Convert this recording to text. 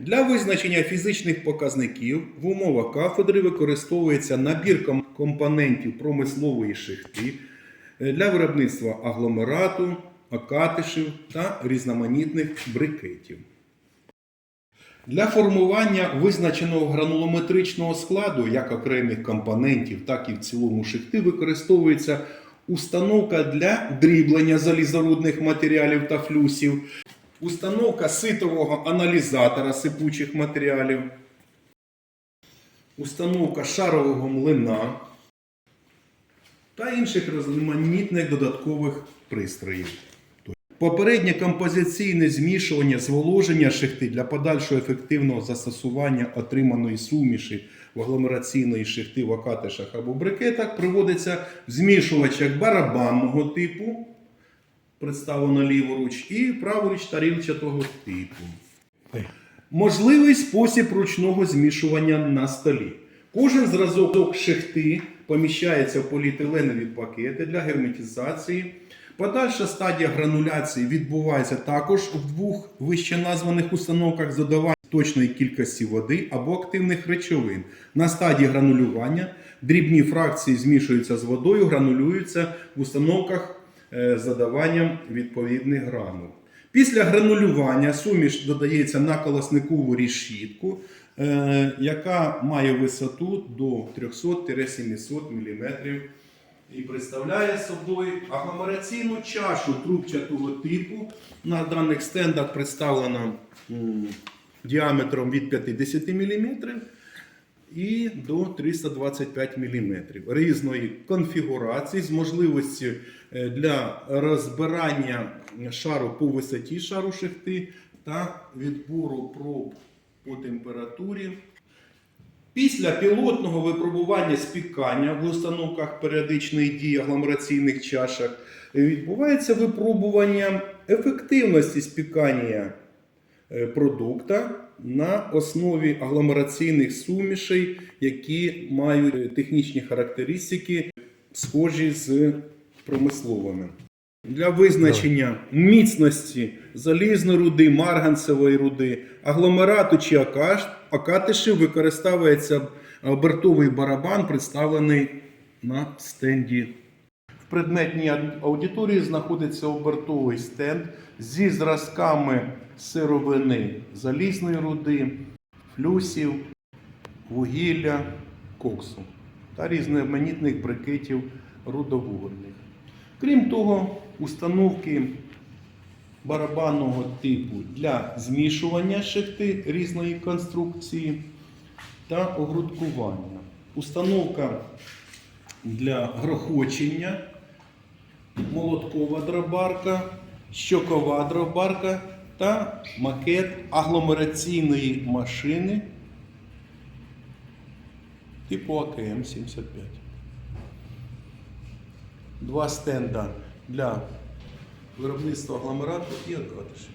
Для визначення фізичних показників в умовах кафедри використовується набір компонентів промислової шихти е, для виробництва агломерату, окатишів та різноманітних брикетів. Для формування визначеного гранулометричного складу як окремих компонентів, так і в цілому шихти використовується установка для дріблення залізорудних матеріалів та флюсів, установка ситового аналізатора сипучих матеріалів, установка шарового млина та інших різноманітних додаткових пристроїв. Попереднє композиційне змішування зволоження шихти для подальшого ефективного застосування отриманої суміші в агломераційної шихти в окатишах або брикетах проводиться в змішувачах барабанного типу, представлено ліворуч, і праворуч тарілчатого типу. Можливий спосіб ручного змішування на столі. Кожен зразок шихти поміщається в поліетиленові пакети для герметизації. Подальша стадія грануляції відбувається також в двох вище названих установках з додаванням точної кількості води або активних речовин. На стадії гранулювання дрібні фракції змішуються з водою, гранулюються в установках е, з додаванням відповідних гранул. Після гранулювання суміш додається на колосникову решітку, е, яка має висоту до 300-700 мм і представляє собою агломераційну чашу трубчатого типу. На даних стендах представлена діаметром від 50 мм і до 325 мм різної конфігурації з можливістю е, для розбирання шару по висоті шару шахти та відбору проб по температурі. Після пілотного випробування спікання в установках періодичної дії агломераційних чашок відбувається випробування ефективності спікання е, продукта на основі агломераційних сумішей, які мають е, технічні характеристики, схожі з промисловими. Для визначення міцності залізної руди, марганцевої руди, агломерату чи акатишів використовується обертовий барабан, представлений на стенді. Предметній аудиторії знаходиться обертовий стенд зі зразками сировини залізної руди, флюсів, вугілля, коксу та різноманітних брикетів рудовугольних. Крім того, установки барабанного типу для змішування шахти різної конструкції та огрудкування. Установка для грохочення, молоткова дробарка, щокова дробарка та макет агломераційної машини типу АКМ-75 два стенда для виробництва агломерату і окатишів.